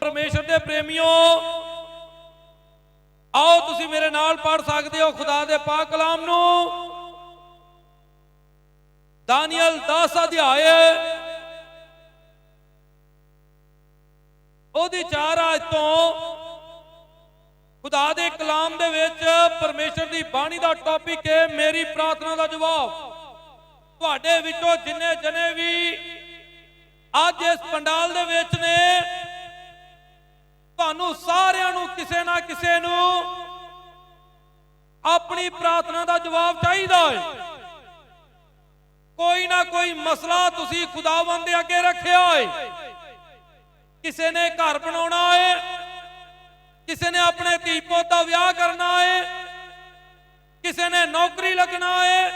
ਪਰਮੇਸ਼ਰ ਦੇ ਪ੍ਰੇਮੀਓ, ਆਓ ਤੁਸੀਂ ਮੇਰੇ ਨਾਲ ਪੜ ਸਕਦੇ ਹੋ ਖੁਦਾ ਦੇ ਪਾਕ ਕਲਾਮ ਨੂੰ। ਦਾਨੀਅਲ 10 ਅਧਿਆਏ, ਉਹਦੀ ਚਾਰ ਆਇਤ ਤੋਂ ਖੁਦਾ ਦੇ ਕਲਾਮ ਦੇ ਵਿੱਚ ਪਰਮੇਸ਼ਰ ਦੀ ਬਾਣੀ ਦਾ ਟੌਪਿਕ ਹੈ, ਮੇਰੀ ਪ੍ਰਾਰਥਨਾ ਦਾ ਜਵਾਬ। ਤੁਹਾਡੇ ਵਿੱਚੋਂ ਜਿੰਨੇ ਜਨੇ ਵੀ ਅੱਜ ਇਸ ਪੰਡਾਲ ਦੇ ਵਿੱਚ ਨੇ ਤੁਹਾਨੂੰ ਸਾਰਿਆਂ ਨੂੰ, ਕਿਸੇ ਨਾ ਕਿਸੇ ਨੂੰ ਆਪਣੀ ਪ੍ਰਾਰਥਨਾ ਦਾ ਜਵਾਬ ਚਾਹੀਦਾ ਹੈ ਕੋਈ ਨਾ ਕੋਈ ਮਸਲਾ ਤੁਸੀਂ ਖੁਦਾਵੰਦ ਦੇ ਅੱਗੇ ਰੱਖਿਆ ਹੈ ਕਿਸੇ ਨੇ ਘਰ ਬਣਾਉਣਾ ਹੈ ਕਿਸੇ ਨੇ ਆਪਣੇ ਧੀ ਪੁੱਤ ਦਾ ਵਿਆਹ ਕਰਨਾ ਹੈ ਕਿਸੇ ਨੇ ਨੌਕਰੀ ਲੱਗਣਾ ਹੈ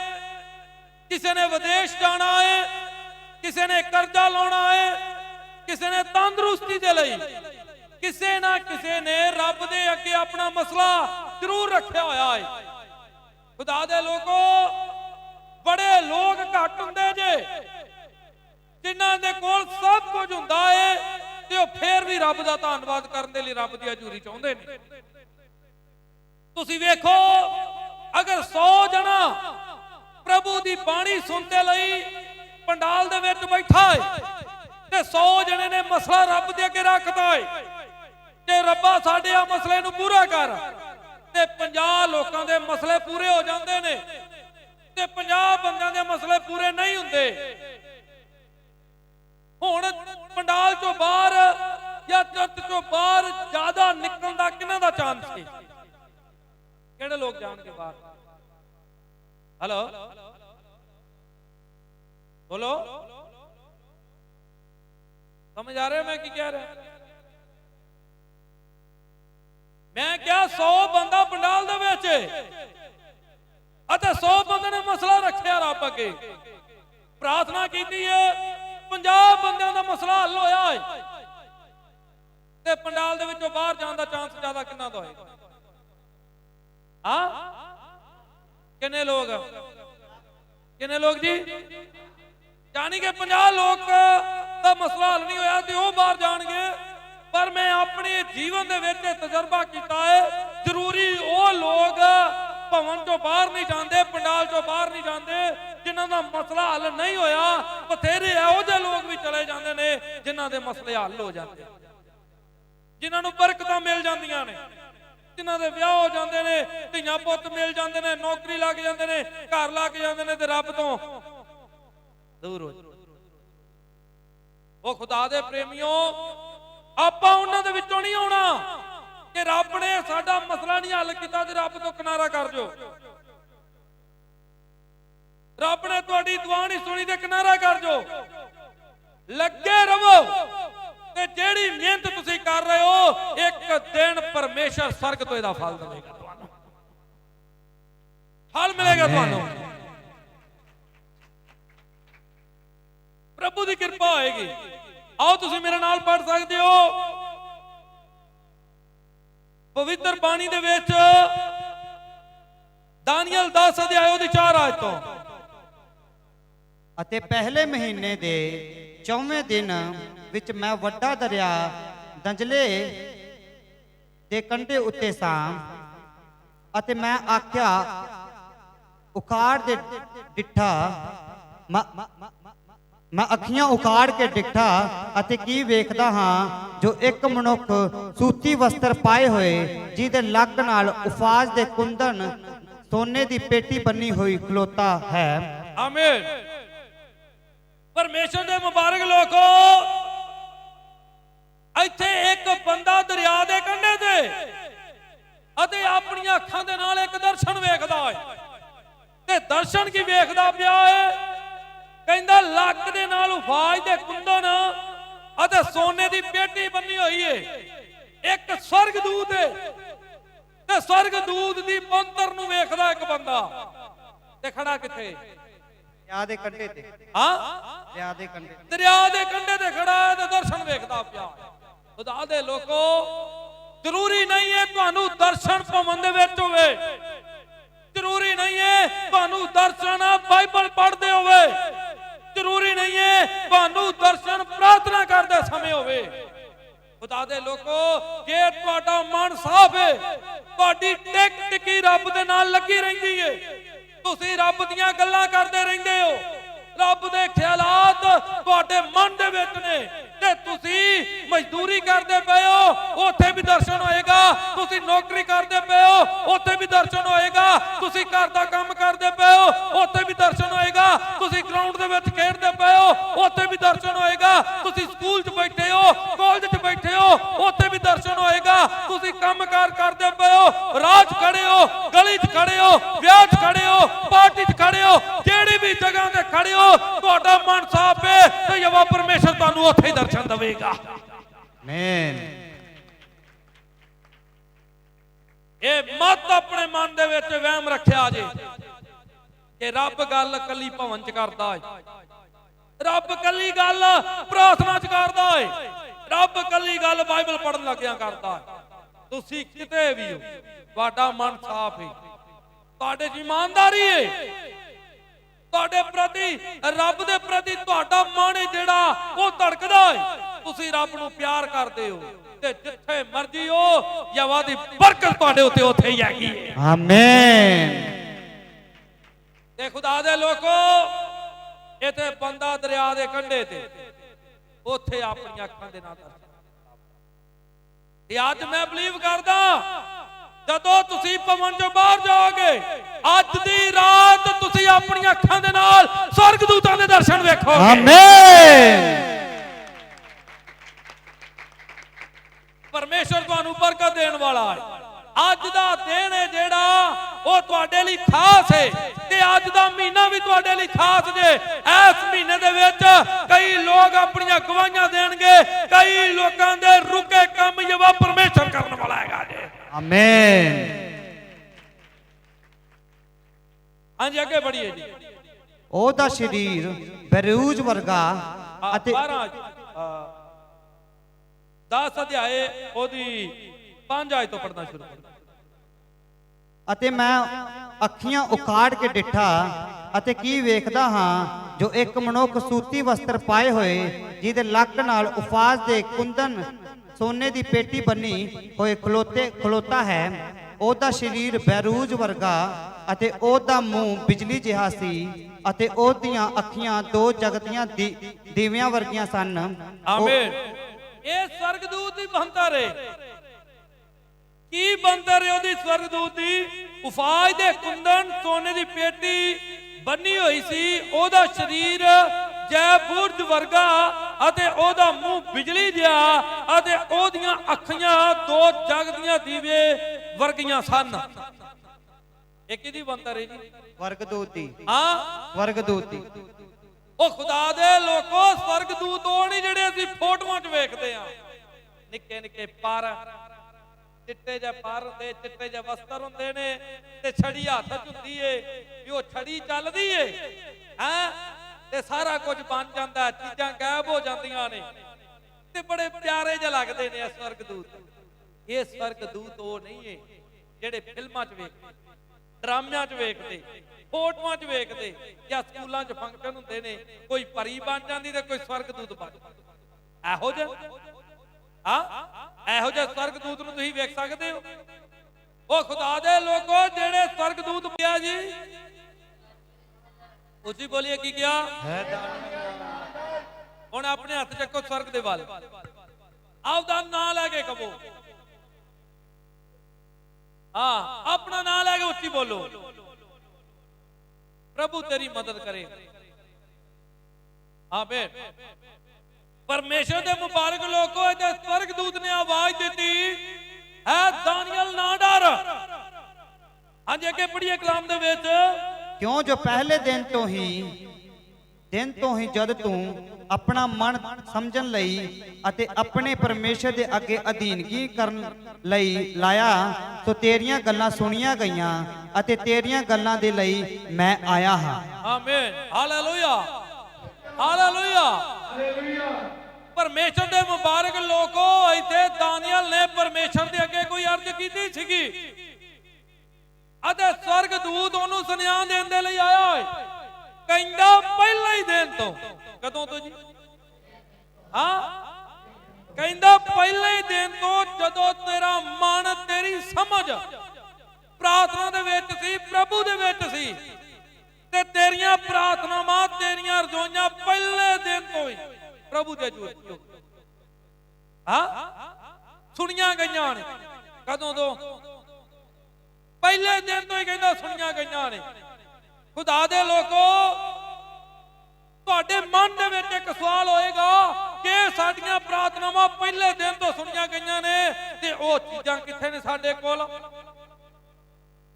ਕਿਸੇ ਨੇ ਵਿਦੇਸ਼ ਜਾਣਾ ਹੈ ਕਿਸੇ ਨੇ ਕਰਜ਼ਾ ਲਾਉਣਾ ਹੈ ਕਿਸੇ ਨੇ ਤੰਦਰੁਸਤੀ ਦੇ ਲਈ। ਕਿਸੇ ਨਾ ਕਿਸੇ ਨੇ ਰੱਬ ਦੇ ਅੱਗੇ ਆਪਣਾ ਮਸਲਾ ਜ਼ਰੂਰ ਰੱਖਿਆ ਹੋਇਆ ਹੈ ਖੁਦਾ ਦੇ ਲੋਕੋ, ਬੜੇ ਲੋਕ ਘੱਟ ਹੁੰਦੇ ਜੇ। ਜਿਨ੍ਹਾਂ ਦੇ ਕੋਲ ਸਭ ਕੁਝ ਹੁੰਦਾ ਹੈ ਤੇ ਉਹ ਫੇਰ ਵੀ ਰੱਬ ਦਾ ਧੰਨਵਾਦ ਕਰਨ ਦੇ ਲਈ ਰੱਬ ਦੀ ਹਜ਼ੂਰੀ ਚਾਹੁੰਦੇ ਨੇ। ਤੁਸੀਂ ਵੇਖੋ, ਅਗਰ 100 ਜਣਾ ਪ੍ਰਭੂ ਦੀ ਬਾਣੀ ਸੁਣਦੇ ਲਈ ਪੰਡਾਲ ਦੇ ਵਿੱਚ ਬੈਠਾ ਹੈ ਤੇ 100 ਜਣੇ ਨੇ ਮਸਲਾ ਰੱਬ ਦੇ ਅੱਗੇ ਰੱਖਦਾ ਏ। ਤੇ ਰੱਬਾ ਸਾਡੇ ਆ ਮਸਲੇ ਨੂੰ ਪੂਰਾ ਕਰ। ਤੇ 50 ਲੋਕਾਂ ਦੇ ਮਸਲੇ ਪੂਰੇ ਹੋ ਜਾਂਦੇ ਨੇ। ਤੇ 50 ਬੰਦਿਆਂ ਦੇ ਮਸਲੇ ਪੂਰੇ ਨਹੀਂ ਹੁੰਦੇ। ਹੁਣ ਪੰਡਾਲ ਚੋਂ ਬਾਹਰ ਜਾਂ ਚਰਚ ਚੋਂ ਬਾਹਰ ਜ਼ਿਆਦਾ ਨਿਕਲਣ ਦਾ ਕਿਹਨਾਂ ਦਾ ਚਾਂਸ ਹੈ ਕਿਹੜੇ ਲੋਕ ਜਾਣਗੇ ਬਾਹਰ? ਹਲੋ ਬੋਲੋ? ਸਮਝ ਆ ਰਿਹਾ ਮੈਂ ਕੀ ਕਹਿ ਰਿਹਾ? ਮੈਂ ਕਿਹਾ 100 ਬੰਦਾ ਪੰਡਾਲ ਦੇ ਵਿੱਚ। ਅਤੇ 100 ਬੰਦੇ ਨੇ ਮਸਲਾ ਰੱਖਿਆ ਰੱਬ ਅੱਗੇ। ਪ੍ਰਾਰਥਨਾ ਕੀਤੀ ਹੈ 50 ਬੰਦਿਆਂ ਦਾ ਮਸਲਾ ਹੱਲ ਹੋਇਆ ਹੈ ਤੇ ਪੰਡਾਲ ਦੇ ਵਿੱਚੋਂ ਬਾਹਰ ਜਾਣ ਦਾ ਚਾਂਸ ਜ਼ਿਆਦਾ ਕਿੰਨਾ ਦਾ ਹੋਏਗਾ ਹਾਂ? ਕਿੰਨੇ ਲੋਕ? ਕਿੰਨੇ ਲੋਕ ਜੀ? ਜਾਣੀ ਕਿ 50 ਲੋਕ ਦਾ ਮਸਲਾ ਹੱਲ ਨਹੀਂ ਹੋਇਆ ਤੇ ਉਹ ਬਾਹਰ ਜਾਣ ਜੀਵਨ ਦੇ ਵਿੱਚ ਤਜਰਬਾ ਕੀਤਾ ਹੈ। ਜ਼ਰੂਰੀ ਉਹ ਲੋਕ ਭਵਨ ਤੋਂ ਬਾਹਰ ਨਹੀਂ ਜਾਂਦੇ, ਪੰਡਾਲ ਤੋਂ ਬਾਹਰ ਨਹੀਂ ਜਾਂਦੇ, ਜਿਨ੍ਹਾਂ ਦਾ ਮਸਲਾ ਹੱਲ ਨਹੀਂ ਹੋਇਆ। ਬਥੇਰੇ ਇਹੋ ਜਿਹੇ ਲੋਕ ਵੀ ਚਲੇ ਜਾਂਦੇ ਨੇ, ਜਿਨ੍ਹਾਂ ਦੇ ਮਸਲੇ ਹੱਲ ਹੋ ਜਾਂਦੇ ਜਿਨ੍ਹਾਂ ਨੂੰ ਬਰਕਤਾਂ ਮਿਲ ਜਾਂਦੀਆਂ ਨੇ, ਜਿਨ੍ਹਾਂ ਦੇ ਵਿਆਹ ਹੋ ਜਾਂਦੇ ਨੇ, ਧੀਆਂ ਪੁੱਤ ਮਿਲ ਜਾਂਦੇ ਨੇ, ਨੌਕਰੀ ਲੱਗ ਜਾਂਦੇ ਨੇ, ਘਰ ਲੱਗ ਜਾਂਦੇ ਨੇ ਤੇ ਰੱਬ ਤੋਂ ਦੂਰ ਹੋ ਉਹ ਖੁਦਾ ਦੇ ਪ੍ਰੇਮੀਓ ਆਪਾਂ ਉਹਨਾਂ ਦੇ ਵਿੱਚੋਂ ਨਹੀਂ ਆਉਣਾ। ਕਿ ਰੱਬ ਨੇ ਸਾਡਾ ਮਸਲਾ ਨਹੀਂ ਹੱਲ ਕੀਤਾ ਤੇ ਰੱਬ ਤੋਂ ਕਿਨਾਰਾ ਕਰ ਜੋ ਰੱਬ ਨੇ ਤੁਹਾਡੀ ਦੁਆ ਨਹੀਂ ਸੁਣੀ ਤੇ ਕਿਨਾਰਾ ਕਰ ਜੋ ਲੱਗੇ ਰਵੋ ਤੇ ਜਿਹੜੀ ਮਿਹਨਤ ਤੁਸੀਂ ਕਰ ਰਹੇ ਹੋ ਇੱਕ ਦਿਨ ਪਰਮੇਸ਼ਰ ਸਵਰਗ ਤੋਂ ਇਹਦਾ ਫਲ ਦੇਵੇਗਾ ਤੁਹਾਨੂੰ। ਫਲ ਮਿਲੇਗਾ ਤੁਹਾਨੂੰ। ਪ੍ਰਭੂ ਦੀ ਕਿਰਪਾ ਹੋਏਗੀ। ਆਓ ਤੁਸੀਂ ਮੇਰੇ ਨਾਲ ਪੜ ਸਕਦੇ ਹੋ। ਪਵਿੱਤਰ ਬਾਣੀ ਦੇ ਵਿੱਚ ਦਾਨੀਅਲ 10 ਅਧਿਆਇ ਉਹਦੀ 4 ਆਇਤ ਤੋਂ। ਅਤੇ ਪਹਿਲੇ ਮਹੀਨੇ ਦੇ ਚੌਵੇਂ ਦਿਨ ਵਿੱਚ ਮੈਂ ਵੱਡਾ ਦਰਿਆ ਦੰਜਲੇ ਦੇ ਕੰਢੇ ਉੱਤੇ ਸਾਂ ਅਤੇ ਮੈਂ ਆਖਿਆ, ਉਖਾੜ ਦੇ ਡਿੱਠਾ ਮੈਂ ਅੱਖੀਆਂ ਉਖਾੜ ਕੇ ਡਿੱਠਾ ਅਤੇ ਕੀ ਵੇਖਦਾ ਹਾਂ, ਜੋ ਇੱਕ ਮਨੁੱਖ ਸੂਤੀ ਵਸਤਰ ਪਾਏ ਹੋਏ, ਜਿਹਦੇ ਲੱਕ ਨਾਲ ਉਫਾਜ਼ ਦੇ ਕੁੰਦਨ ਸੋਨੇ ਦੀ ਪੇਟੀ ਬੰਨੀ ਹੋਈ ਖਲੋਤਾ ਹੈ। ਆਮੀਨ। ਪਰਮੇਸ਼ਰ ਦੇ ਮੁਬਾਰਕ ਲੋਕੋ, ਇੱਥੇ ਇੱਕ ਬੰਦਾ ਦਰਿਆ ਦੇ ਕੰਢੇ ਤੇ ਅਤੇ ਆਪਣੀਆਂ ਅੱਖਾਂ ਦੇ ਨਾਲ ਇੱਕ ਦਰਸ਼ਨ ਵੇਖਦਾ ਹੈ। ਤੇ ਦਰਸ਼ਨ ਕੀ ਵੇਖਦਾ ਪਿਆ ਹੈ? ਕਹਿੰਦਾ ਲੱਕ ਦੇ ਨਾਲ ਉਫਾਜ ਦੇ ਕੁੰਦਨ ਅਤੇ ਸੋਨੇ ਦੀ ਪੇਟੀ ਬੰਨੀ ਹੋਈ ਏ। ਇੱਕ ਸਵਰਗਦੂਤ ਏ। ਤੇ ਸਵਰਗਦੂਤ ਦੀ ਮੰਤਰ ਨੂੰ ਵੇਖਦਾ ਇੱਕ ਬੰਦਾ। ਤੇ ਖੜਾ ਕਿੱਥੇ? ਦਰਿਆ ਦੇ ਕੰਢੇ ਤੇ। ਹਾਂ? ਦਰਿਆ ਦੇ ਕੰਢੇ ਦਰਿਆ ਦੇ ਕੰਢੇ ਤੇ ਖੜਾ ਹੈ ਤੇ ਦਰਸ਼ਨ ਵੇਖਦਾ ਪਿਆ। ਖੁਦਾ ਦੇ ਲੋਕੋ ਜ਼ਰੂਰੀ ਨਹੀਂ ਹੈ ਤੁਹਾਨੂੰ ਦਰਸ਼ਨ ਭਵਨ ਦੇ ਵਿੱਚ ਹੋਵੇ। ਜ਼ਰੂਰੀ ਨਹੀਂ ਹੈ ਤੁਹਾਨੂੰ ਦਰਸ਼ਨ ਬਾਈਬਲ ਪੜ੍ਹਦੇ ਹੋਵੇ। ਜ਼ਰੂਰੀ ਨਹੀਂ ਹੈ। ਤੁਹਾਨੂੰ ਦਰਸ਼ਨ ਪ੍ਰਾਰਥਨਾ ਕਰਦੇ ਸਮੇਂ ਹੋਵੇ। ਖੁਦਾ ਦੇ ਲੋਕੋ, ਜੇ ਤੁਹਾਡਾ ਮਨ ਸਾਫ਼ ਹੈ, ਤੁਹਾਡੀ ਟਿਕ ਟਿਕੀ ਰੱਬ ਦੇ ਨਾਲ ਲੱਗੀ ਰਹਿੰਦੀ ਹੈ। ਤੁਸੀਂ ਰੱਬ ਦੀਆਂ ਗੱਲਾਂ ਕਰਦੇ ਰਹਿੰਦੇ ਹੋ। ਰੱਬ ਦੇ ਖਿਆਲਾਤ ਤੁਹਾਡੇ ਮਨ ਦੇ ਵਿੱਚ ਨੇ ਤੇ ਤੁਸੀਂ ਮਜ਼ਦੂਰੀ ਕਰਦੇ ਪਏ ਹੋ, ਉੱਥੇ ਵੀ ਦਰਸ਼ਨ ਹੋਏਗਾ, ਤੁਸੀਂ ਨੌਕਰੀ ਕਰਦੇ ਪਏ ਹੋ, ਉੱਥੇ ਵੀ ਦਰਸ਼ਨ ਹੋਏਗਾ, ਤੁਸੀਂ ਘਰ ਦਾ ਕੰਮ ਕਰਦੇ ਪਏ ਹੋ, ਉੱਥੇ ਵੀ ਦਰਸ਼ਨ ਹੋਏਗਾ, ਤੁਸੀਂ ਗਰਾਊਂਡ ਦੇ ਵਿੱਚ ਖੇਡਦੇ ਪਏ ਹੋ, ਉੱਥੇ ਵੀ ਦਰਸ਼ਨ ਹੋਏਗਾ, ਤੁਸੀਂ ਸਕੂਲ 'ਚ ਬੈਠੇ ਹੋ ਕਾਲਜ 'ਚ ਬੈਠੇ ਹੋ, ਉੱਥੇ ਵੀ ਦਰਸ਼ਨ ਹੋਏਗਾ, ਤੁਸੀਂ ਕੰਮਕਾਰ ਕਰਦੇ ਪਏ ਹੋ, ਰਾਹ 'ਚ ਖੜੇ ਹੋ, ਗਲੀ 'ਚ ਖੜੇ ਹੋ, ਵਿਆਹ 'ਚ ਖੜੇ ਹੋ ਪਾਰਟੀ 'ਚ ਖੜੇ ਹੋ, ਜਿਹੜੀ ਵੀ ਜਗ੍ਹਾ ਤੇ ਖੜੇ ਹੋ, ਤੁਹਾਡਾ ਮਨ ਸਾਫ਼ ਹੈ, ਤੇ ਯਵਾ ਪਰਮੇਸ਼ਰ ਤੁਹਾਨੂੰ ਉੱਥੇ ਹੀ ਦਰਸ਼ਨ ਦੇਵੇਗਾ। ਆਮੇਨ ਇਹ ਮਤ ਆਪਣੇ ਮਨ ਦੇ ਵਿੱਚ ਵਹਿਮ ਰੱਖਿਆ ਜੇ ਕਿ ਰੱਬ ਗੱਲ ਕੱਲੀ ਭਵਨ ਚ ਕਰਦਾ ਏ। ਰੱਬ ਕੱਲੀ ਗੱਲ ਪ੍ਰਾਰਥਨਾ ਚ ਕਰਦਾ ਏ। ਰੱਬ ਕੱਲੀ ਗੱਲ ਬਾਈਬਲ ਪੜਨ ਲੱਗਿਆ ਕਰਦਾ ਏ। ਤੁਸੀਂ ਕਿਤੇ ਵੀ ਹੋ, ਤੁਹਾਡਾ ਮਨ ਸਾਫ਼ ਹੈ ਤੁਹਾਡੇ 'ਚ ਇਮਾਨਦਾਰੀ ਏ। ਤੁਹਾਡੇ ਪ੍ਰਤੀ, ਰੱਬ ਦੇ ਪ੍ਰਤੀ ਤੁਹਾਡਾ ਮਨ ਜਿਹੜਾ, ਉਹ ਧੜਕਦਾ ਏ। ਤੁਸੀਂ ਰੱਬ ਨੂੰ ਪਿਆਰ ਕਰਦੇ ਹੋ ਤੇ ਜਿੱਥੇ ਮਰਜ਼ੀ ਹੋ ਯਵਾ ਦੀ ਬਰਕਤ ਤੁਹਾਡੇ ਉੱਤੇ ਉੱਥੇ ਹੀ ਹੈਗੀ ਹੈ ਆਮੇਨ। ਤੇ ਖੁਦਾ ਦੇ ਲੋਕੋ ਇਥੇ ਬੰਦਾ ਦਰਿਆ ਦੇ ਕੰਢੇ ਤੇ ਉੱਥੇ ਆਪਣੀਆਂ ਅੱਖਾਂ ਦੇ ਨਾਲ ਦਰਸ਼ਨ ਤੇ ਅੱਜ ਮੈਂ ਬਲੀਵ ਕਰਦਾ ਜਦੋਂ ਤੁਸੀਂ ਪਵਨ ਚੋਂ ਬਾਹਰ ਜਾਓਗੇ ਅੱਜ ਦੀ ਰਾਤ ਤੁਸੀਂ ਆਪਣੀਆਂ ਅੱਖਾਂ ਦੇ ਨਾਲ ਸਵਰਗਦੂਤਾਂ ਦੇ ਦਰਸ਼ਨ ਵੇਖੋਗੇ। ਆਮੇਨ। ਪਰਮੇਸ਼ਰ ਤੁਹਾਨੂੰ ਬਰਕਤ ਦੇਣ ਵਾਲਾ ਹੈ। ਅੱਜ ਦਾ ਦਿਨ ਹੈ ਜਿਹੜਾ ਉਹ ਤੁਹਾਡੇ ਲਈ ਖਾਸ ਹੈ ਤੇ ਅੱਜ ਦਾ ਮਹੀਨਾ ਵੀ ਤੁਹਾਡੇ ਲਈ ਖਾਸ ਜੇ। ਇਸ ਮਹੀਨੇ ਦੇ ਵਿੱਚ ਕਈ ਲੋਕ ਆਪਣੀਆਂ ਗਵਾਹੀਆਂ ਦੇਣਗੇ ਕਈ ਲੋਕਾਂ ਦੇ ਰੁਕੇ ਕੰਮ ਯਵਾ ਪਰਮੇਸ਼ਰ ਕਰਨ ਵਾਲਾ ਹੈਗਾ ਜੇ। ਆਮੇਨ ਹਾਂਜੀ ਅੱਗੇ ਬੜੀਏ ਜੀ। ਉਹਦਾ ਸਰੀਰ ਬਰੂਜ ਵਰਗਾ ਅਤੇ 12 10 ਅਧਿਆਏ ਉਹਦੀ 5 ਆਇਤ ਤੋਂ ਪੜਨਾ ਸ਼ੁਰੂ ਕਰੋ। ਅਤੇ ਮੈਂ ਅੱਖੀਆਂ ਉਕਾੜ ਕੇ ਡਿੱਠਾ ਅਤੇ ਕੀ ਵੇਖਦਾ ਹਾਂ ਜੋ ਇੱਕ ਮਨੁੱਖ ਸੂਤੀ ਵਸਤਰ ਪਾਏ ਹੋਏ ਜਿਹਦੇ ਲੱਕ ਨਾਲ ਉਫਾਜ਼ ਦੇ ਕੁੰਦਨ ਸੋਨੇ ਦੀ ਪੇਟੀ ਬੰਨੀ ਹੋਏ ਖਲੋਤੇ ਖਲੋਤਾ ਹੈ ਉਹਦਾ ਸਰੀਰ ਬੈਰੂਜ ਵਰਗਾ ਅਤੇ ਉਹਦਾ ਮੂੰਹ ਬਿਜਲੀ ਜਿਹਾ ਸੀ ਅਤੇ ਉਹਦੀਆਂ ਅੱਖੀਆਂ ਦੋ ਜਗਤੀਆਂ ਦੀ ਦੀਵਿਆਂ ਵਰਗੀਆਂ ਸਨ। ਆਮੀਨ। ਇਹ ਸਵਰਗਦੂਤ ਦੀ ਬੰਤਰ ਹੈ ਕੀ ਬੰਤਰ ਹੈ ਉਹਦੀ ਸਵਰਗਦੂਤ ਦੀ? ਉਫਾਜ ਦੇ ਕੁੰਦਨ ਸੋਨੇ ਦੀ ਪੇਟੀ ਬੰਨੀ ਹੋਈ ਸੀ। ਉਹਦਾ ਸਰੀਰ ਜੈ ਬੁਰਜ ਵਰਗਾ ਅਤੇ ਉਹਦਾ ਮੂੰਹ ਬਿਜਲੀ ਜਿਹਾ ਅਤੇ ਉਹਦੀਆਂ ਅੱਖੀਆਂ ਦੋ ਜਗਦੀਆਂ ਦੀਵੇ ਵਰਗੀਆਂ ਸਨ। ਇਹ ਕਿਹਦੀ ਬੰਤਰ ਹੈ ਜੀ? ਵਰਗਦੂਤ ਹਾਂ। ਵਰਗਦੂਤ ਉਹ ਖੁਦਾ ਦੇ ਲੋਕੋ, ਸਵਰਗਦੂਤ ਉਹ ਨਹੀਂ ਜਿਹੜੇ ਅਸੀਂ ਫੋਟੋਆਂ 'ਚ ਵੇਖਦੇ ਆ। ਨਿੱਕੇ ਨਿੱਕੇ ਪਰ, ਚਿੱਟੇ ਜਿਹੇ ਪਰ ਹੁੰਦੇ, ਚਿੱਟੇ ਜਿਹੇ ਵਸਤਰ ਹੁੰਦੇ ਨੇ, ਤੇ ਛੜੀ ਹੱਥ 'ਚ ਹੁੰਦੀ ਏ, ਵੀ ਉਹ ਛੜੀ ਚੱਲਦੀ ਏ। ਹੈ? ਤੇ ਸਾਰਾ ਕੁਝ ਬਣ ਜਾਂਦਾ, ਚੀਜ਼ਾਂ ਗਾਇਬ ਹੋ ਜਾਂਦੀਆਂ ਨੇ। ਤੇ ਬੜੇ ਪਿਆਰੇ ਜਿਹੇ ਲੱਗਦੇ ਨੇ ਇਹ ਸਵਰਗਦੂਤ। ਇਹ ਸਵਰਗਦੂਤ ਉਹ ਨਹੀਂ ਏ, ਜਿਹੜੇ ਫਿਲਮਾਂ 'ਚ ਵੇਖਦੇ। ਡਰਾਮਿਆਂ 'ਚ ਵੇਖਦੇ, ਫੋਟੋਆਂ 'ਚ ਵੇਖਦੇ, ਜਾਂ ਸਕੂਲਾਂ 'ਚ ਫੰਕਸ਼ਨ ਹੁੰਦੇ ਨੇ, ਕੋਈ ਪਰੀ ਬਣ ਜਾਂਦੀ ਤੇ ਕੋਈ ਸਵਰਗਦੂਤ ਬਣ ਜਾਂਦਾ। ਇਹੋ ਜਿਹਾ? ਹਾਂ? ਇਹੋ ਜਿਹਾ ਸਵਰਗਦੂਤ ਨੂੰ ਤੁਸੀਂ ਵੇਖ ਸਕਦੇ ਹੋ? ਉਹ ਖੁਦਾ ਦੇ ਲੋਕੋ, ਜਿਹੜੇ ਸਵਰਗਦੂਤ ਪਿਆ ਜੀ। ਉੱਚੀ ਬੋਲੀਏ ਕੀ ਕਿਹਾ? ਹੁਣ ਆਪਣੇ ਹੱਥ ਚੱਕੋ ਸਵਰਗ ਦੇ ਵੱਲ। ਆਪਦਾ ਨਾਂ ਲੈ ਕੇ ਕਹੋ। ਹਾਂ, ਆਪਣਾ ਨਾਮ ਲੈ ਕੇ ਉੱਚੀ ਬੋਲੋ। ਪ੍ਰਭੂ ਤੇਰੀ ਮਦਦ ਕਰੇ। ਆਮੀਨ। ਪਰਮੇਸ਼ਰ ਦੇ ਮੁਬਾਰਕ ਲੋਕੋ, ਇਹਦੇ ਸਵਰਗਦੂਤ ਨੇ ਆਵਾਜ਼ ਦਿੱਤੀ, ਹੈ ਦਾਨੀਅਲ ਨਾ ਡਰ ਹਾਂਜੀ, ਅੱਗੇ ਪੜ੍ਹੀਏ ਕਲਾਮ ਦੇ ਵਿੱਚ। ਕਿਉਂ? ਜੋ ਪਹਿਲੇ ਦਿਨ ਤੋਂ ਹੀ, ਦਿਨ ਤੋਂ ਹੀ ਜਦ ਤੂੰ ਆਪਣਾ ਮਨ ਸਮਝਣ ਲਈ ਅਤੇ ਆਪਣੇ ਪਰਮੇਸ਼ਰ ਦੇ ਅੱਗੇ ਅਧੀਨਗੀ ਕਰਨ ਲਈ ਲਾਇਆ ਤੋ ਤੇਰੀਆਂ ਗੱਲਾਂ ਸੁਣੀਆਂ ਗਈਆਂ ਅਤੇ ਤੇਰੀਆਂ ਗੱਲਾਂ ਦੇ ਲਈ ਮੈਂ ਆਇਆ ਹਾਂ। ਆਮੀਨ ਹਾਲੇਲੂਇਆ ਹਾਲੇਲੂਇਆ ਪਰਮੇਸ਼ਰ ਦੇ ਮੁਬਾਰਕ ਲੋਕੋ, ਇੱਥੇ ਦਾਨੀਅਲ ਨੇ ਪਰਮੇਸ਼ਰ ਦੇ ਅੱਗੇ ਕੋਈ ਅਰਜ਼ ਕੀਤੀ ਸੀਗੀ। ਅਤੇ ਸਵਰਗ ਦੂਤ ਉਹਨੂੰ ਸੁਨੇਹਾ ਦੇਣ ਦੇ ਲਈ ਆਇਆ ਹੈ ਕਹਿੰਦਾ ਪਹਿਲੇ ਹੀ ਦਿਨ ਤੋਂ। ਕਦੋਂ ਤੋਂ ਜੀ? ਹਾਂ? ਕਹਿੰਦਾ ਪਹਿਲੇ ਹੀ ਦਿਨ ਤੋਂ ਜਦੋਂ ਤੇਰਾ ਮਨ ਤੇਰੀ ਸਮਝ ਪ੍ਰਾਰਥਨਾ ਦੇ ਵਿੱਚ ਸੀ, ਪ੍ਰਭੂ ਦੇ ਵਿੱਚ ਸੀ। ਤੇ ਤੇਰੀਆਂ ਪ੍ਰਾਰਥਨਾਵਾਂ, ਤੇਰੀਆਂ ਰਜੋਈਆਂ ਪਹਿਲੇ ਦਿਨ ਤੋਂ ਹੀ ਪ੍ਰਭੂ ਦੇ ਜੁੜ ਹਾਂ? ਸੁਣੀਆਂ ਗਈਆਂ ਨੇ। ਕਦੋਂ ਤੋਂ? ਪਹਿਲੇ ਦਿਨ ਤੋਂ ਹੀ ਕਹਿੰਦਾ ਸੁਣੀਆਂ ਗਈਆਂ ਨੇ। ਖੁਦਾ ਦੇ ਲੋਕੋ, ਤੁਹਾਡੇ ਮਨ ਦੇ ਵਿੱਚ ਇੱਕ ਸਵਾਲ ਹੋਏਗਾ ਕਿ ਸਾਡੀਆਂ ਪ੍ਰਾਰਥਨਾਵਾਂ ਪਹਿਲੇ ਦਿਨ ਤੋਂ ਸੁਣੀਆਂ ਗਈਆਂ ਨੇ ਤੇ ਉਹ ਚੀਜ਼ਾਂ ਕਿੱਥੇ ਨੇ ਸਾਡੇ ਕੋਲ?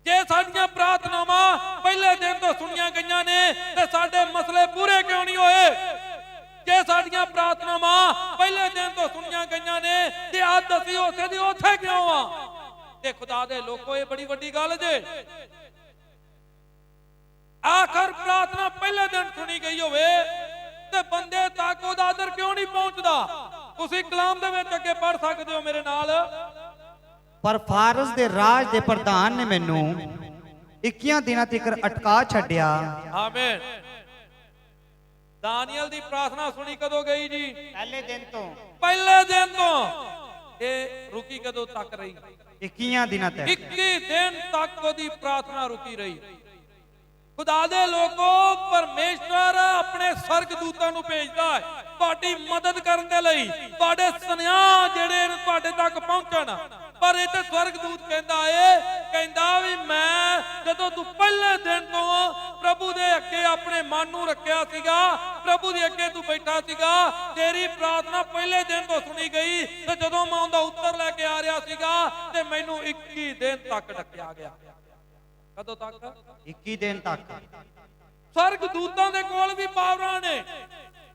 ਜੇ ਸਾਡੀਆਂ ਪ੍ਰਾਰਥਨਾਵਾਂ ਪਹਿਲੇ ਦਿਨ ਤੋਂ ਸੁਣੀਆਂ ਗਈਆਂ ਨੇ ਤੇ ਸਾਡੇ ਮਸਲੇ ਪੂਰੇ ਕਿਉਂ ਨਹੀਂ ਹੋਏ? ਜੇ ਸਾਡੀਆਂ ਪ੍ਰਾਰਥਨਾਵਾਂ ਪਹਿਲੇ ਦਿਨ ਤੋਂ ਸੁਣੀਆਂ ਗਈਆਂ ਨੇ ਤੇ ਅੱਜ ਅਸੀਂ ਉਸੇ ਦੀ ਉੱਥੇ ਕਿਉਂ ਆ? ਤੇ ਖੁਦਾ ਦੇ ਲੋਕੋ, ਇਹ ਬੜੀ ਵੱਡੀ ਗੱਲ ਜੇ। ਆਖਰ ਪ੍ਰਾਰਥਨਾ ਪਹਿਲੇ ਦਿਨ ਸੁਣੀ ਗਈ ਹੋਵੇ ਤੇ ਬੰਦੇ ਤੱਕ ਉਹਦਾ ਆਦਰ ਕਿਉਂ ਨਹੀਂ ਪਹੁੰਚਦਾ? ਤੁਸੀਂ ਕਲਾਮ ਦੇ ਵਿੱਚ ਅੱਗੇ ਪੜ ਸਕਦੇ ਹੋ ਮੇਰੇ ਨਾਲ। ਪਰ ਫਾਰਸ ਦੇ ਰਾਜ ਦੇ ਪ੍ਰਧਾਨ ਨੇ ਮੈਨੂੰ 21 ਦਿਨਾਂ ਤੱਕ ਅਟਕਾ ਛੱਡਿਆ। ਆਮੀਨ। ਦਾਨੀਅਲ ਦੀ ਪ੍ਰਾਰਥਨਾ ਸੁਣੀ ਕਦੋਂ ਗਈ ਜੀ? ਪਹਿਲੇ ਦਿਨ ਤੋਂ। ਪਹਿਲੇ ਦਿਨ ਤੋਂ। ਇਹ ਰੁਕੀ ਕਦੋਂ ਤੱਕ ਰਹੀ? 21 ਦਿਨਾਂ ਤੱਕ। 21 ਦਿਨ ਤੱਕ ਉਹਦੀ ਪ੍ਰਾਰਥਨਾ ਰੁਕੀ ਰਹੀ। ਖੁਦਾ ਦੇ ਲੋਕੋ, ਪਰਮੇਸ਼ਵਰ ਆਪਣੇ ਸਵਰਗ ਨੂੰ ਭੇਜਦਾ ਹੈ। ਤੁਹਾਡੀ ਮਦਦ ਕਰਨ ਦੇ ਲਈ ਤੁਹਾਡੇ ਸੁਨੇਹਾ ਜਿਹੜੇ ਤੁਹਾਡੇ ਤੱਕ ਪਹੁੰਚਣ। ਪਰ ਇਹ ਤੇ ਸਵਰਗ ਕਹਿੰਦਾ ਏ, ਕਹਿੰਦਾ ਵੀ ਮੈਂ ਜਦੋਂ ਤੂੰ ਪਹਿਲੇ ਦਿਨ ਤੋਂ ਪ੍ਰਭੂ ਦੇ ਅੱਗੇ ਆਪਣੇ ਮਨ ਨੂੰ ਰੱਖਿਆ ਸੀਗਾ, ਪ੍ਰਭੂ ਦੇ ਅੱਗੇ ਤੂੰ ਬੈਠਾ ਸੀਗਾ, ਤੇਰੀ ਪ੍ਰਾਰਥਨਾ ਪਹਿਲੇ ਦਿਨ ਤੋਂ ਸੁਣੀ ਗਈ, ਤੇ ਜਦੋਂ ਮੈਂ ਉਹਦਾ ਉੱਤਰ ਲੈ ਕੇ ਆ ਰਿਹਾ ਸੀਗਾ, ਤੇ ਮੈਨੂੰ 21 ਦਿਨ ਤੱਕ ਡੱਕਿਆ ਗਿਆ। ਕਦੋਂ ਤੱਕ? 21 ਦਿਨ ਤੱਕ। ਸਵਰਗ ਦੂਤਾਂ ਦੇ ਕੋਲ ਵੀ ਪਾਵਰਾਂ ਨੇ।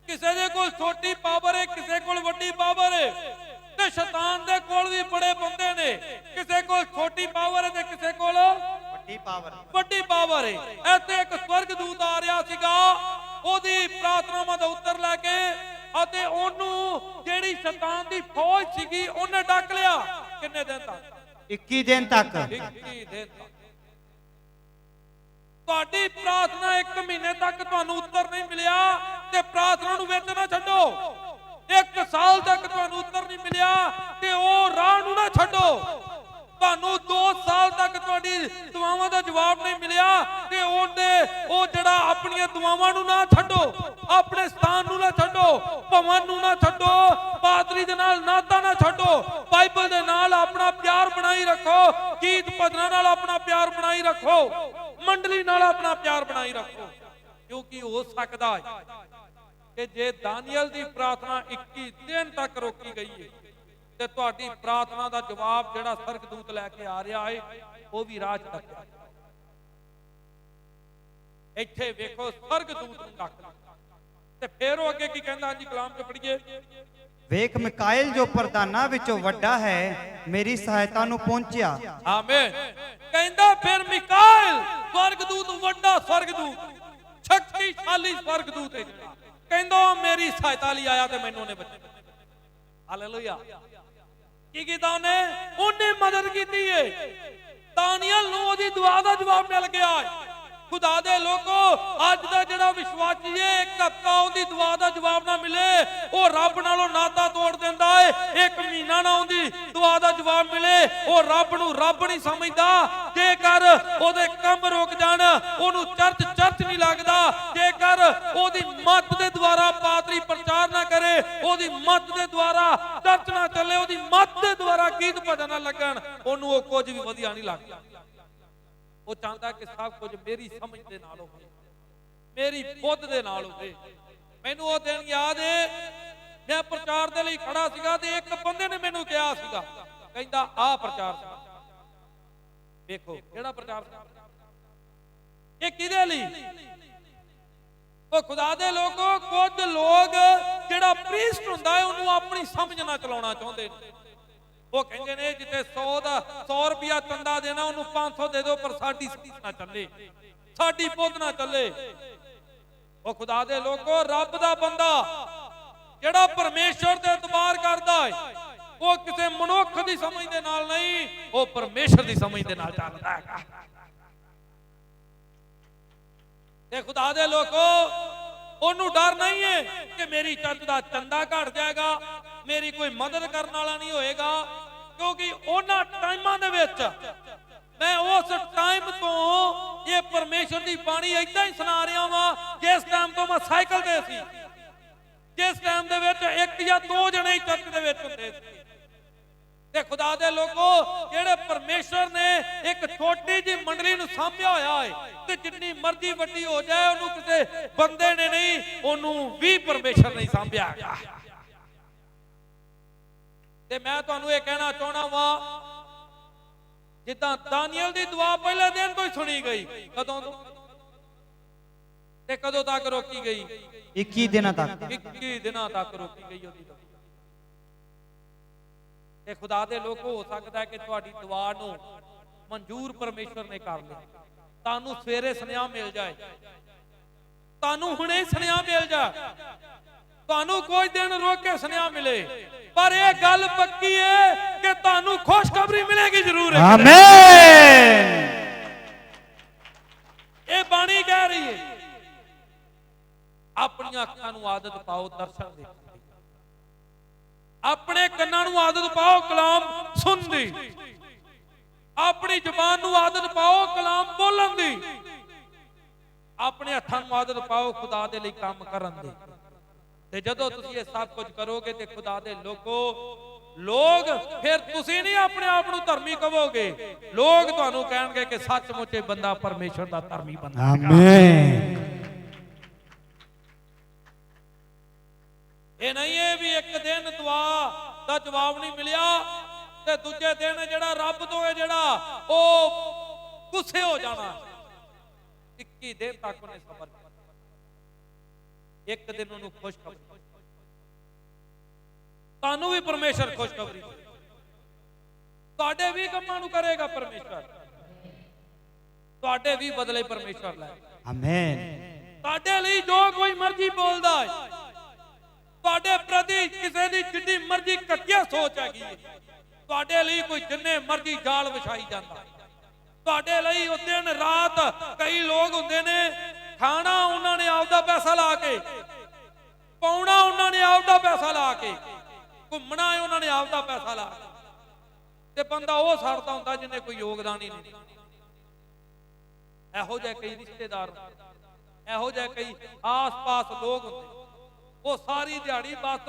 ਕਿਸੇ ਦੇ ਕੋਲ ਛੋਟੀ ਪਾਵਰ ਹੈ ਕਿਸੇ ਕੋਲ ਵੱਡੀ ਪਾਵਰ ਹੈ ਤੇ ਸ਼ੈਤਾਨ ਦੇ ਕੋਲ ਵੀ ਬੜੇ ਬੰਦੇ ਨੇ। ਕਿਸੇ ਕੋਲ ਛੋਟੀ ਪਾਵਰ ਹੈ ਤੇ ਕਿਸੇ ਕੋਲ ਵੱਡੀ ਪਾਵਰ ਵੱਡੀ ਪਾਵਰ ਹੈ ਇੱਥੇ ਇੱਕ ਸਵਰਗ ਦੂਤ ਆ ਰਿਹਾ ਸੀਗਾ। ਉਹਦੀ ਪ੍ਰਾਰਥਨਾਵਾਂ ਦਾ ਉੱਤਰ ਲੈ ਕੇ ਅਤੇ ਉਹਨੂੰ ਜਿਹੜੀ ਸ਼ੈਤਾਨ ਦੀ ਫੌਜ ਸੀਗੀ ਉਹਨੇ ਡੱਕ ਲਿਆ। ਕਿੰਨੇ ਦਿਨ ਤੱਕ? 21 ਦਿਨ ਤੱਕ। 21 ਦਿਨ ਤੱਕ ਉਹ ਜਿਹੜਾ ਆਪਣੀਆਂ ਦੁਆਵਾਂ ਨੂੰ ਨਾ ਛੱਡੋ, ਆਪਣੇ ਸਥਾਨ ਨੂੰ ਨਾ ਛੱਡੋ, ਭਵਨ ਨੂੰ ਨਾ ਛੱਡੋ, ਪਾਦਰੀ ਦੇ ਨਾਲ ਨਾਤਾ ਨਾ ਛੱਡੋ, ਬਾਈਬਲ ਦੇ ਨਾਲ ਆਪਣਾ ਪਿਆਰ ਬਣਾਈ ਰੱਖੋ, ਗੀਤ ਭਜਨਾਂ ਨਾਲ ਆਪਣਾ ਪਿਆਰ ਬਣਾਈ ਰੱਖੋ, ਮੰਡਲੀ ਨਾਲ ਆਪਣਾ ਪਿਆਰ ਬਣਾਈ ਰੱਖੋ। ਕਿਉਂਕਿ ਹੋ ਸਕਦਾ ਹੈ ਕਿ ਜੇ ਦਾਨੀਅਲ ਦੀ ਪ੍ਰਾਰਥਨਾ 21 ਦਿਨ ਤੱਕ ਰੋਕੀ ਗਈ ਹੈ ਤੇ ਤੁਹਾਡੀ ਪ੍ਰਾਰਥਨਾ ਦਾ ਜਵਾਬ ਜਿਹੜਾ ਸਰਗਦੂਤ ਲੈ ਕੇ ਆ ਰਿਹਾ ਹੈ ਉਹ ਵੀ ਰਾਜ ਤੱਕ ਇੱਥੇ ਵੇਖੋ ਸਰਗਦੂਤ ਨੂੰ ਡੱਕ ਤੇ ਫੇਰ ਉਹ ਅੱਗੇ ਕੀ ਕਹਿੰਦਾ? ਹਾਂਜੀ ਕਲਾਮ ਚ ਪੜ੍ਹੀਏ। ਵੇਖ ਮਿਕਾਇਲ ਜੋ ਪ੍ਰਧਾਨਾਂ ਵਿੱਚੋਂ ਵੱਡਾ ਹੈ ਮੇਰੀ ਸਹਾਇਤਾ ਨੂੰ ਪਹੁੰਚਿਆ। ਆਮੀਨ। ਕਹਿੰਦਾ ਫਿਰ ਮਿਕਾਇਲ ਸਵਰਗਦੂਤ ਵੱਡਾ ਸਵਰਗਦੂਤ ਸ਼ਕਤੀਸ਼ਾਲੀ ਸਵਰਗਦੂਤ ਹੈ। ਕਹਿੰਦਾ ਮੇਰੀ ਸਹਾਇਤਾ ਲਈ ਆਇਆ ਤੇ ਮੈਨੂੰ ਉਹਨੇ ਬਚਾਇਆ ਹਾਲੇਲੂਇਆ। ਕੀ ਕੀਤਾ ਉਹਨੇ? ਉਹਨੇ ਮਦਦ ਕੀਤੀ ਏ। ਦਾਨੀਅਲ ਨੂੰ ਉਹਦੀ ਦੁਆ ਦਾ ਜਵਾਬ ਮਿਲ ਗਿਆ ਹੈ ਖੁਦਾ ਦੇ ਲੋਕੋ, ਅੱਜ ਦਾ ਜਿਹੜਾ ਵਿਸ਼ਵਾਸੀ ਏ ਇੱਕ ਹਫਤਾ ਉਹਦੀ ਦੁਆ ਦਾ ਜਵਾਬ ਨਾ ਮਿਲੇ। ਉਹ ਰੱਬ ਨਾਲੋਂ ਨਾਤਾ ਤੋੜ ਦਿੰਦਾ ਏ, ਇੱਕ ਮਹੀਨਾ ਨਾ ਉਹਦੀ ਦੁਆ ਦਾ ਜਵਾਬ ਮਿਲੇ। ਉਹ ਰੱਬ ਨੂੰ ਰੱਬ ਨਹੀਂ ਸਮਝਦਾ ਜੇਕਰ ਉਹਦੇ ਕੰਮ ਰੁਕ ਜਾਣ, ਉਹਨੂੰ ਚਰਚ ਚਰਚ ਨਹੀਂ ਲੱਗਦਾ। ਜੇਕਰ ਉਹਦੀ ਮੱਤ ਦੇ ਦੁਆਰਾ ਪਾਤਰੀ ਪ੍ਰਚਾਰ ਨਾ ਕਰੇ, ਉਹਦੀ ਮੱਤ ਦੇ ਦੁਆਰਾ ਚਰਚ ਨਾ ਚੱਲੇ, ਉਹਦੀ ਮੱਤ ਦੇ ਦੁਆਰਾ ਗੀਤ ਭਜਨ ਨਾ ਲੱਗਣ, ਉਹਨੂੰ ਉਹ ਕੁਝ ਵੀ ਵਧੀਆ ਨਹੀਂ ਲੱਗਦਾ। ਉਹ ਚਾਹੁੰਦਾ ਕਿ ਸਭ ਕੁਝ ਮੇਰੀ ਸਮਝ ਦੇ ਨਾਲ ਹੋਵੇ, ਮੇਰੀ ਬੁੱਧ ਦੇ ਨਾਲ ਹੋਵੇ। ਮੈਨੂੰ ਉਹ ਦਿਨ ਯਾਦ ਏ, ਮੈਂ ਪ੍ਰਚਾਰ ਦੇ ਲਈ ਖੜਾ ਸੀਗਾ ਤੇ ਇੱਕ ਬੰਦੇ ਨੇ ਮੈਨੂੰ ਕਿਹਾ ਸੀਗਾ, ਕਹਿੰਦਾ ਆਹ ਪ੍ਰਚਾਰ ਵੇਖੋ, ਕਿਹੜਾ ਪ੍ਰਚਾਰ ਇਹ ਕਿਹਦੇ ਲਈ? ਉਹ ਖੁਦਾ ਦੇ ਲੋਕੋ, ਕੁਝ ਲੋਕ ਜਿਹੜਾ ਪ੍ਰੀਸਟ ਹੁੰਦਾ ਹੈ ਉਹਨੂੰ ਆਪਣੀ ਸਮਝ ਨਾਲ ਚਲਾਉਣਾ ਚਾਹੁੰਦੇ ਨੇ। ਉਹ ਕਹਿੰਦੇ ਨੇ ਜਿੱਤੇ 100 ਦਾ 100 ਰੁਪਿਆ ਚੰਦਾ ਦੇਣਾ, ਉਹਨੂੰ 500 ਦੇ ਦਿਓ, ਪਰ ਸਾਡੀ ਨਾ ਚੱਲੇ। ਸਾਡੀ ਪੁੱਤ ਨਾ ਚੱਲੇ। ਉਹ ਖੁਦਾ ਦੇ ਲੋਕੋ, ਰੱਬ ਦਾ ਬੰਦਾ ਜਿਹੜਾ ਪਰਮੇਸ਼ਵਰ ਤੇ ਇਤਬਾਰ ਕਰਦਾ ਹੈ ਉਹ ਕਿਸੇ ਮਨੁੱਖ ਦੀ ਸਮਝ ਦੇ ਨਾਲ ਨਹੀਂ, ਉਹ ਪਰਮੇਸ਼ਰ ਦੀ ਸਮਝ ਦੇ ਨਾਲ ਚੱਲਦਾ ਹੈਗਾ। ਤੇ ਖੁਦਾ ਦੇ ਲੋਕੋ, ਉਹਨੂੰ ਡਰ ਨਹੀਂ ਹੈ ਕਿ ਮੇਰੀ ਚੰਦ ਦਾ ਚੰਦਾ ਘਟ ਜਾਏਗਾ ਮੇਰੀ ਕੋਈ ਮਦਦ ਕਰਨ ਵਾਲਾ ਨਹੀਂ ਹੋਏਗਾ, ਕਿਉਂਕਿ ਉਹਨਾਂ ਟਾਈਮਾਂ ਦੇ ਵਿੱਚ ਮੈਂ ਉਸ ਟਾਈਮ ਤੋਂ ਇਹ ਪਰਮੇਸ਼ਰ ਦੀ ਬਾਣੀ ਏਦਾਂ ਹੀ ਸੁਣਾ ਰਿਹਾ ਵਾਂ, ਜਿਸ ਟਾਈਮ ਤੋਂ ਮੈਂ ਸਾਈਕਲ ਤੇ ਸੀ। ਜਿਸ ਟਾਈਮ ਦੇ ਵਿੱਚ ਇੱਕ ਜਾਂ ਦੋ ਜਣੇ ਹੀ ਚਰਚ ਦੇ ਵਿੱਚ ਹੁੰਦੇ ਸੀ। ਤੇ ਖੁਦਾ ਦੇ ਲੋਕੋ, ਜਿਹੜੇ ਪਰਮੇਸ਼ਰ ਨੇ ਇੱਕ ਛੋਟੀ ਜੀ ਮੰਡਲੀ ਨੂੰ ਸਾਂਭਿਆ ਹੋਇਆ ਹੈ ਤੇ ਜਿੰਨੀ ਮਰਜ਼ੀ ਵੱਡੀ ਹੋ ਜਾਏ, ਉਹਨੂੰ ਕਿਸੇ ਬੰਦੇ ਨੇ ਨਹੀਂ, ਉਹਨੂੰ ਵੀ ਪਰਮੇਸ਼ਰ ਨਹੀਂ ਸਾਂਭਿਆ ਹੈਗਾ। ਤੇ ਮੈਂ ਤੁਹਾਨੂੰ ਇਹ ਕਹਿਣਾ ਚਾਹਣਾ ਵਾਂ ਜਿੱਦਾਂ ਦਾਨੀਅਲ ਦੀ ਦੁਆ ਪਹਿਲੇ ਦਿਨ ਤੋਂ ਹੀ ਸੁਣੀ ਗਈ ਕਦੋਂ ਤੋਂ? ਤੇ ਕਦੋਂ ਤੱਕ ਰੋਕੀ ਗਈ? 21 ਦਿਨਾਂ ਤੱਕ। 21 ਦਿਨਾਂ ਤੱਕ ਰੋਕੀ ਗਈ ਉਹਦੀ ਦੁਆ ਤੇ ਖੁਦਾ ਦੇ ਲੋਕ ਹੋ ਸਕਦਾ ਹੈ ਕਿ ਤੁਹਾਡੀ ਦੁਆ ਨੂੰ ਮਨਜ਼ੂਰ ਪਰਮੇਸ਼ਰ ਨੇ ਕਰ ਲਿਆ। ਤੁਹਾਨੂੰ ਸਵੇਰੇ ਸੁਨੇਹਾ ਮਿਲ ਜਾਏ। ਤੁਹਾਨੂੰ ਹੁਣੇ ਸੁਨੇਹਾ ਮਿਲ ਜਾ ਤੁਹਾਨੂੰ ਕੋਈ ਦਿਨ ਰੋਕ ਕੇ ਸੁਨੇਹਾ ਮਿਲੇ। ਪਰ ਇਹ ਗੱਲ ਪੱਕੀ ਹੈ ਕਿ ਤੁਹਾਨੂੰ ਖੁਸ਼ਖਬਰੀ ਮਿਲੇਗੀ ਜ਼ਰੂਰ। ਆਮੇਨ। ਇਹ ਬਾਣੀ ਕਹਿ ਰਹੀ ਹੈ ਆਪਣੀਆਂ ਅੱਖਾਂ ਨੂੰ ਆਦਤ ਪਾਓ ਦਰਸ਼ਨ ਦੀ। ਆਪਣੇ ਕੰਨਾਂ ਨੂੰ ਆਦਤ ਪਾਓ ਕਲਾਮ ਸੁਣਨ ਦੀ। ਆਪਣੀ ਜ਼ੁਬਾਨ ਨੂੰ ਆਦਤ ਪਾਓ ਕਲਾਮ ਬੋਲਣ ਦੀ। ਆਪਣੇ ਹੱਥਾਂ ਨੂੰ ਆਦਤ ਪਾਓ ਖੁਦਾ ਦੇ ਲਈ ਕੰਮ ਕਰਨ ਦੀ। ਤੇ ਜਦੋਂ ਤੁਸੀਂ ਇਹ ਸਭ ਕੁਝ ਕਰੋਗੇ ਤੇ ਖੁਦਾ ਦੇ ਲੋਕੋ ਲੋਕ ਫਿਰ ਤੁਸੀਂ ਨਹੀਂ ਆਪਣੇ ਆਪ ਨੂੰ ਧਰਮੀ ਕਹੋਗੇ। ਲੋਕ ਤੁਹਾਨੂੰ ਕਹਿਣਗੇ ਕਿ ਸੱਚਮੁੱਚ ਇਹ ਬੰਦਾ ਪਰਮੇਸ਼ਰ ਦਾ ਧਰਮੀ ਬੰਦਾ ਆਮੇਨ ਇਹ ਨਹੀਂ ਹੈ ਵੀ ਇੱਕ ਦਿਨ ਦੁਆ ਦਾ ਜਵਾਬ ਨਹੀਂ ਮਿਲਿਆ ਤੇ ਦੂਜੇ ਦਿਨ ਜਿਹੜਾ ਰੱਬ ਤੋਂ ਹੈ ਜਿਹੜਾ ਉਹ ਗੁੱਸੇ ਹੋ ਜਾਣਾ। 21 ਦਿਨ ਤੱਕ ਉਹਨੇ ਸਬਰ ਕੀਤਾ। ਇੱਕ ਦਿਨ ਉਹਨੂੰ ਖੁਸ਼ਖਬਰੀ। ਤੁਹਾਨੂੰ ਵੀ ਪਰਮੇਸ਼ਰ ਖੁਸ਼ਖਬਰੀ ਤੁਹਾਡੇ ਵੀ ਕੰਮਾਂ ਨੂੰ ਕਰੇਗਾ ਪਰਮੇਸ਼ਰ। ਤੁਹਾਡੇ ਵੀ ਬਦਲੇ ਪਰਮੇਸ਼ਰ ਲੈ। ਆਮੇਨ ਤੁਹਾਡੇ ਲਈ ਜੋ ਕੋਈ ਮਰਜ਼ੀ ਬੋਲਦਾ ਹੈ। ਤੁਹਾਡੇ ਪ੍ਰਤੀ ਕਿਸੇ ਦੀ ਜਿੰਨੀ ਮਰਜ਼ੀ ਘਟੀਆ ਸੋਚ ਹੈਗੀ ਤੁਹਾਡੇ ਲਈ ਕੋਈ ਜਿੰਨੇ ਮਰਜ਼ੀ ਜਾਲ ਵਿਛਾਈ ਜਾਂਦਾ। ਤੁਹਾਡੇ ਲਈ ਉਹ ਦਿਨ ਰਾਤ ਕਈ ਲੋਕ ਹੁੰਦੇ ਨੇ ਖਾਣਾ ਉਹਨਾਂ ਨੇ ਆਪਦਾ ਪੈਸਾ ਲਾ ਕੇ, ਪਾਉਣਾ ਉਹਨਾਂ ਨੇ ਆਪਦਾ ਪੈਸਾ ਲਾ ਕੇ, ਘੁੰਮਣਾ ਉਹਨਾਂ ਨੇ ਆਪਦਾ ਪੈਸਾ ਲਾ ਕੇ। ਤੇ ਬੰਦਾ ਉਹ ਸੜਦਾ ਹੁੰਦਾ ਜਿਹਨੇ ਕੋਈ ਯੋਗਦਾਨ ਹੀ ਨਹੀਂ। ਇਹੋ ਜਿਹੇ ਕਈ ਰਿਸ਼ਤੇਦਾਰ ਇਹੋ ਜਿਹੇ ਕਈ ਆਸ-ਪਾਸ ਲੋਕ ਹੁੰਦੇ। ਉਹ ਸਾਰੀ ਦਿਹਾੜੀ ਬਸ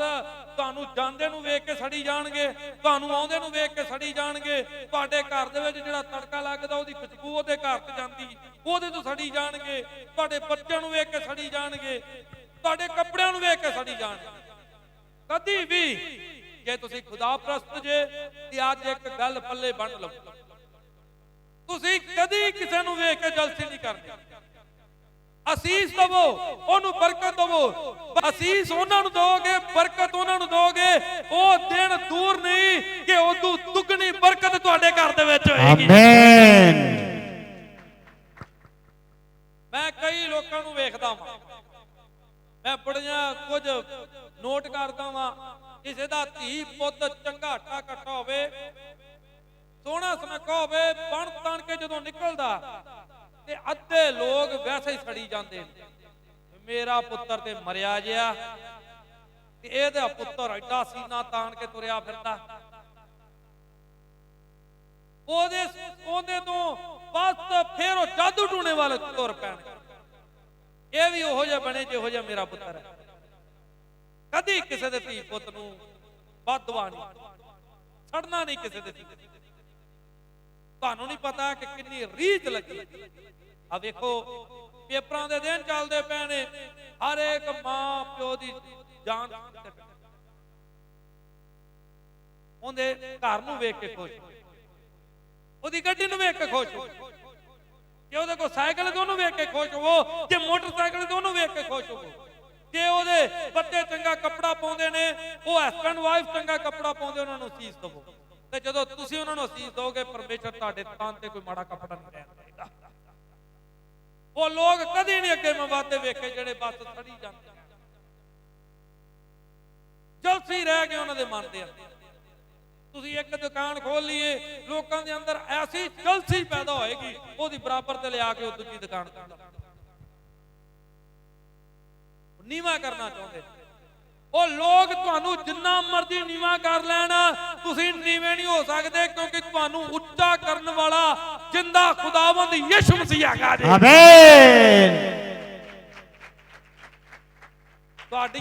ਤੁਹਾਨੂੰ ਜਾਂਦੇ ਨੂੰ ਵੇਖ ਕੇ ਸੜੀ ਜਾਣਗੇ, ਤੁਹਾਨੂੰ ਆਉਂਦੇ ਨੂੰ ਵੇਖ ਕੇ ਸੜੀ ਜਾਣਗੇ। ਤੁਹਾਡੇ ਘਰ ਦੇ ਵਿੱਚ ਜਿਹੜਾ ਤੜਕਾ ਲੱਗਦਾ, ਉਹਦੀ ਖੁਸ਼ਬੂ ਉਹਦੇ ਘਰ ਤੇ ਜਾਂਦੀ, ਉਹਦੇ ਤੋਂ ਸੜੀ ਜਾਣਗੇ। ਤੁਹਾਡੇ ਬੱਚਿਆਂ ਨੂੰ ਵੇਖ ਕੇ ਸੜੀ ਜਾਣਗੇ, ਤੁਹਾਡੇ ਕੱਪੜਿਆਂ ਨੂੰ ਵੇਖ ਕੇ ਸੜੀ ਜਾਣਗੇ। ਕਦੀ ਵੀ ਜੇ ਤੁਸੀਂ ਖੁਦਾ ਪ੍ਰਸਤ ਜੇ, ਤੇ ਅੱਜ ਇੱਕ ਗੱਲ ਪੱਲੇ ਬੰਨ ਲਓ। ਤੁਸੀਂ ਕਦੀ ਕਿਸੇ ਨੂੰ ਵੇਖ ਕੇ ਜਲਸੀ ਨਹੀਂ ਕਰਦੇ। ਅਸੀਸ ਦਵੋ ਉਹਨੂੰ ਬਰਕਤ ਦਵੋ। ਅਸੀਸ ਉਹਨਾਂ ਨੂੰ ਦੋਗੇ ਬਰਕਤ ਉਹਨਾਂ ਨੂੰ ਦੋਗੇ ਉਹ ਦਿਨ ਦੂਰ ਨਹੀਂ ਕਿ ਉਦੋਂ ਦੁੱਗਣੀ ਬਰਕਤ ਤੁਹਾਡੇ ਘਰ ਦੇ ਵਿੱਚ ਹੋਏਗੀ। ਆਮੇਨ ਮੈਂ ਕਈ ਲੋਕਾਂ ਨੂੰ ਵੇਖਦਾ ਵਾਂ। ਮੈਂ ਬੜੀਆਂ ਕੁਝ ਨੋਟ ਕਰਦਾ ਵਾਂ ਕਿਸੇ ਦਾ ਧੀ ਪੁੱਤ ਚੰਗਾ ਢਾ ਕੱਟਾ ਹੋਵੇ ਸੋਹਣਾ ਸੁਨੱਖਾ ਹੋਵੇ ਬਣ ਤਣ ਕੇ ਜਦੋਂ ਨਿਕਲਦਾ ਤੇ ਅੱਧੇ ਲੋਕ ਵੈਸੇ ਹੀ ਸੜੀ ਜਾਂਦੇ ਨੇ। ਮੇਰਾ ਪੁੱਤਰ ਤੇ ਮਰਿਆ ਜਿਆ ਤੇ ਇਹਦਾ ਪੁੱਤਰ ਐਡਾ ਸੀਨਾ ਤਾਣ ਕੇ ਤੁਰਿਆ ਫਿਰਦਾ। ਉਹਦੇ ਉਹਦੇ ਤੋਂ ਬਸ ਫਿਰ ਉਹ ਜਾਦੂ ਟੂਣੇ ਵਾਲੇ ਤੁਰ ਪੈਣ। ਇਹ ਵੀ ਉਹੋ ਜਿਹਾ ਬਣੇ ਜਿਹੋ ਜਿਹਾ ਮੇਰਾ ਪੁੱਤਰ ਹੈ। ਕਦੀ ਕਿਸੇ ਦੇ ਧੀ ਪੁੱਤ ਨੂੰ ਬਦਦੁਆ ਨਹੀਂ। ਛੱਡਣਾ ਨਹੀਂ ਕਿਸੇ ਦੇ ਧੀ ਤੁਹਾਨੂੰ ਨਹੀਂ ਪਤਾ ਕਿ ਕਿੰਨੀ ਰੀਤ ਲੱਗੀ। ਆ ਵੇਖੋ, ਪੇਪਰਾਂ ਦੇ ਦਿਨ ਚੱਲਦੇ ਪਏ ਨੇ, ਹਰ ਇੱਕ ਮਾਂ ਪਿਓ ਦੀ ਜਾਨ ਉਹਦੇ ਘਰ ਨੂੰ ਵੇਖ ਕੇ ਖੁਸ਼। ਉਹਦੀ ਗੱਡੀ ਨੂੰ ਵੇਖ ਕੇ ਖੁਸ਼। ਹੋ ਜੇ ਉਹਦੇ ਕੋਲ ਸਾਈਕਲ ਤੇ ਉਹਨੂੰ ਵੇਖ ਕੇ ਖੁਸ਼ ਹੋਵੋ। ਜੇ ਮੋਟਰਸਾਈਕਲ ਤੇ ਉਹਨੂੰ ਵੇਖ ਕੇ ਖੁਸ਼ ਹੋਵੋ। ਜੇ ਉਹਦੇ ਬੱਚੇ ਚੰਗਾ ਕੱਪੜਾ ਪਾਉਂਦੇ ਨੇ, ਉਹ ਹਸਬੰਡ ਵਾਈਫ ਚੰਗਾ ਕੱਪੜਾ ਪਾਉਂਦੇ ਉਹਨਾਂ ਨੂੰ ਅਸੀਸ ਦਵੋ। ਤੇ ਜਦੋਂ ਤੁਸੀਂ ਉਹਨਾਂ ਨੂੰ ਅਸੀਸ ਦੋਗੇ, ਪਰਮੇਸ਼ਰ ਤੁਹਾਡੇ ਤਨ ਤੇ ਕੋਈ ਮਾੜਾ ਕੱਪੜਾ ਨਹੀਂ ਰਹਿਣ ਦੇਗਾ ਉਹ ਲੋਕ ਕਦੀ ਨਹੀਂ ਅੱਗੇ ਮਵਾਦੇ ਵੇਖੇ ਜਿਹੜੇ ਬਸ ਸੜੀ ਜਾਂਦੇ ਜਲਸੀ ਰਹਿ ਗਏ ਉਹਨਾਂ ਦੇ ਮਨ ਦੇ ਅੰਦਰ ਤੁਸੀਂ ਇੱਕ ਦੁਕਾਨ ਖੋਲ ਲਈਏ, ਲੋਕਾਂ ਦੇ ਅੰਦਰ ਐਸੀ ਜਲਸੀ ਪੈਦਾ ਹੋਏਗੀ, ਉਹਦੀ ਬਰਾਬਰ ਤੇ ਲਿਆ ਕੇ ਉਹ ਦੂਜੀ ਦੁਕਾਨ ਖੋਲ੍ਹਦਾ। ਨੀਵਾ ਕਰਨਾ ਚਾਹੁੰਦੇ ਉਹ ਲੋਕ ਤੁਹਾਨੂੰ ਜਿੰਨਾ ਮਰਜ਼ੀ ਨੀਵਾ ਕਰ ਲੈਣ ਤੁਸੀਂ ਨੀਵੇਂ ਨਹੀਂ ਹੋ ਸਕਦੇ ਕਿਉਂਕਿ ਤੁਹਾਨੂੰ ਉੱਚਾ ਕਰਨ ਵਾਲਾ ਜਿੰਦਾ ਖੁਦਾਵੰਦ ਯਿਸੂ ਮਸੀਹ ਹੈਗਾ ਜੀ। ਆਮੇਨ। ਤੁਹਾਡੀ